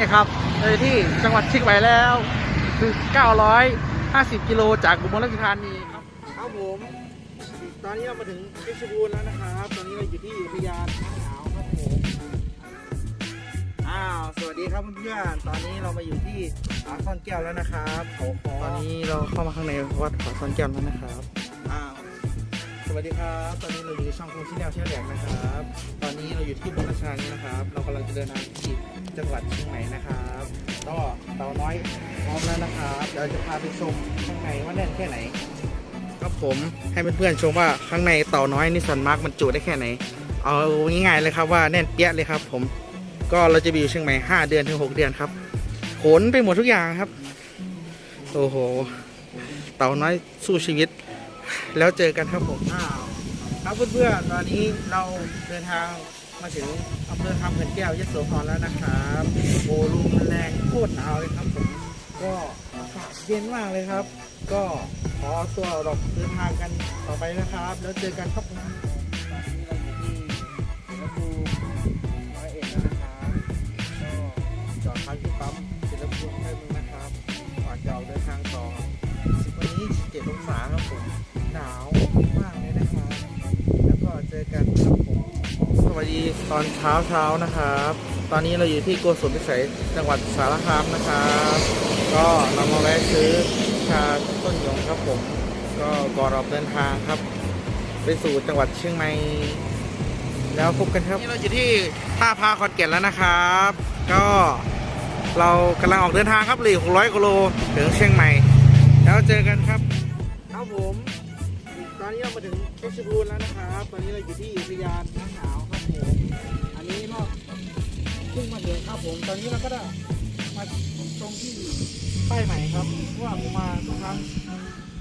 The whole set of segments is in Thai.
นี่ครับเลยที่จังหวัดเชียงใหม่แล้วคือ 950 กิโลจากอุบลราชธานีครับครับผมตอนนี้เรามาถึงเพชรบูรณ์แล้วนะครับ ตอนนี้เราอยู่ที่อุทยานหนาวครับผมอ้าวสวัสดีครับเพื่อนๆตอนนี้เรามาอยู่ที่ผาซ่อนแก้วแล้วนะครับเขาคอตอนนี้เราเข้ามาข้างในวัดผาซ่อนแก้วแล้วนะครับอ้าว สวัสดีครับ ตอนนี้เราอยู่ช่องคงที่แนวเที่ยวแหลกนะครับ ตอนนี้เราอยู่ที่บุรีรัมย์นะครับ เรากำลังจะเดินทางที่จังหวัดเชียงใหม่นะครับก็เตาน้อยพร้อมแล้วนะครับเดี๋ยวจะพาไปชมข้างในว่าแน่นแค่ไหน ครับผมให้เพื่อนๆชมว่าข้างในเต่าน้อยนิสสันมาร์กมันจุได้แค่ไหน เอาง่ายๆเลยครับว่าแน่นเปี้ยเลยครับ ผม ก็เราจะไปอยู่เชียงใหม่5เดือนถึง6เดือนครับขนไปหมดทุกอย่างครับ โอ้โห เต่าน้อยสู้ชีวิต แล้วเจอกันครับผม อ้าวครับเพื่อนๆตอนนี้เราเดินทางมาถึงอำเภอคำเขื่อนแก้วยโสธรแล้วนะครับโอ้ลมแรงโคตรหนาวเลยครับผมก็อากาศเย็นมากเลยครับ ก็ขอตัวเราเดินทางกันต่อไปนะครับ แล้วเจอกันครับผมตอนนี้เราอยู่ที่วัดดูร้อยเอ็ดแล้วนะครับก็จอดพักที่ปั๊มเสร็จแล้วพูดให้มึงนะครับก่อนจะออกเดินทางต่อ วันนี้7องศาครับผม หนาวมากเลยนะครับ แล้วก็เจอกันครับผม สวัสดีตอนเช้าเช้านะครับ ตอนนี้เราอยู่ที่โกสุมพิสัยจังหวัดสารคามนะครับ ก็เรามาแวะซื้อชาต้นยงครับผม ก็ก่อนออกเดินทางครับ ไปสู่จังหวัดเชียงใหม่ แล้วพบกันครับนี่เราอยู่ที่ท่าพาคอนแก่นแล้วนะครับ ก็เรากำลังออกเดินทางครับเหลือ600กิโลถึงเชียงใหม่ แล้วเจอกันครับ ครับผม ตอนนี้เรามาถึงเพชรบูรณ์แล้วนะครับ ตอนนี้เราอยู่ที่อุทยานน้ำหนาวครับผม อันนี้ก็เพิ่งมาถึงครับผม ตอนนี้เราก็ได้มาตรงที่ป้ายใหม่ครับเพราะว่าผมมาทุกครั้ง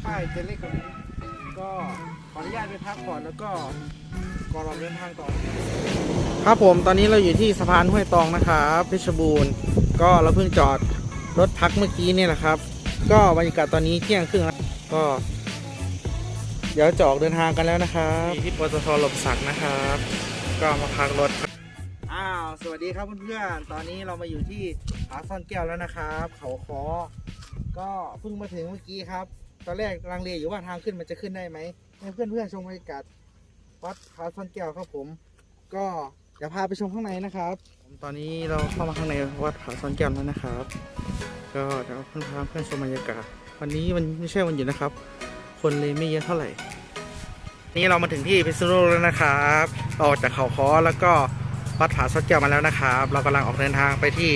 ป้ายจะเล็กกว่านี้ ก็ขออนุญาตไปพักก่อนแล้วก็ก่อนเราเดินทางต่อ ครับผม ตอนนี้เราอยู่ที่สะพานห้วยตองนะครับเพชรบูรณ์ ก็เราเพิ่งจอดรถพักเมื่อกี้เนี่ยแหละครับ ก็บรรยากาศตอนนี้เที่ยงครึ่งแล้วก็ เดี๋ยวจะออกเดินทางกันแล้วนะครับที่ปตทหลบสักนะครับ ก็มาพักรถอ้าวสวัสดีครับเพื่อนๆตอนนี้เรามาอยู่ที่ผาซ่อนแก้วแล้วนะครับ เขาคอก็เพิ่งมาถึงเมื่อกี้ครับ ตอนแรกลังเลอยู่ว่าทางขึ้นมันจะขึ้นได้ไหมให้เพื่อนๆชมบรรยากาศวัดผาซ่อนแก้วครับผม ก็ เดี๋ยวพาไปชมข้างในนะครับ ตอนนี้เราเข้ามาข้างในวัดผาซ่อนแก้วแล้วนะครับ ก็เดี๋ยวเพื่อนพาเพื่อนชมบรรยากาศ วันนี้มันไม่ใช่วันหยุดนะครับ คนเลยไม่เยอะเท่าไหร่ นี่เรามาถึงที่พิษณุโลกแล้วนะครับเราออกจากเขาค้อแล้วก็วัดผาซ่อนแก้วมาแล้วนะครับ เรากำลังออกเดินทางไปที่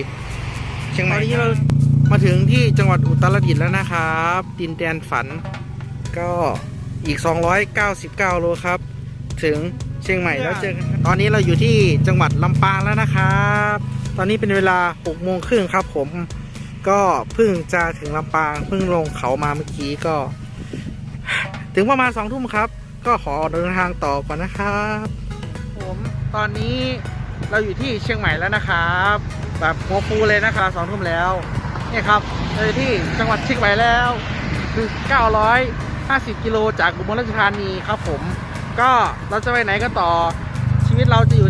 เชียงใหม่ตอนนี้เรามาถึงที่จังหวัดอุตรดิตถ์แล้วนะครับดินแดนฝันก็อีก 299 โลครับ ถึงเชียงใหม่แล้วเจอกันครับตอนนี้เราอยู่ที่จังหวัดลำปางแล้วนะครับ ตอนนี้เป็นเวลา6โมงครึ่งครับ ผมก็เพิ่งจะถึงลำปางเพิ่งลงเขามาเมื่อกี้ก็ ถึงประมาณสองทุ่มครับ ก็ขอเดินทางต่อก่อนนะครับผมตอนนี้เราอยู่ที่เชียงใหม่แล้วนะครับ แบบหัวฟูเลยนะครับสองทุ่มแล้วเนี่ยครับเราอยู่ที่จังหวัดเชียงใหม่แล้วคือ950กิโลจากอุบลราชธานีครับผม ก็เราจะไปไหนก็ต่อชีวิตเราจะอยู่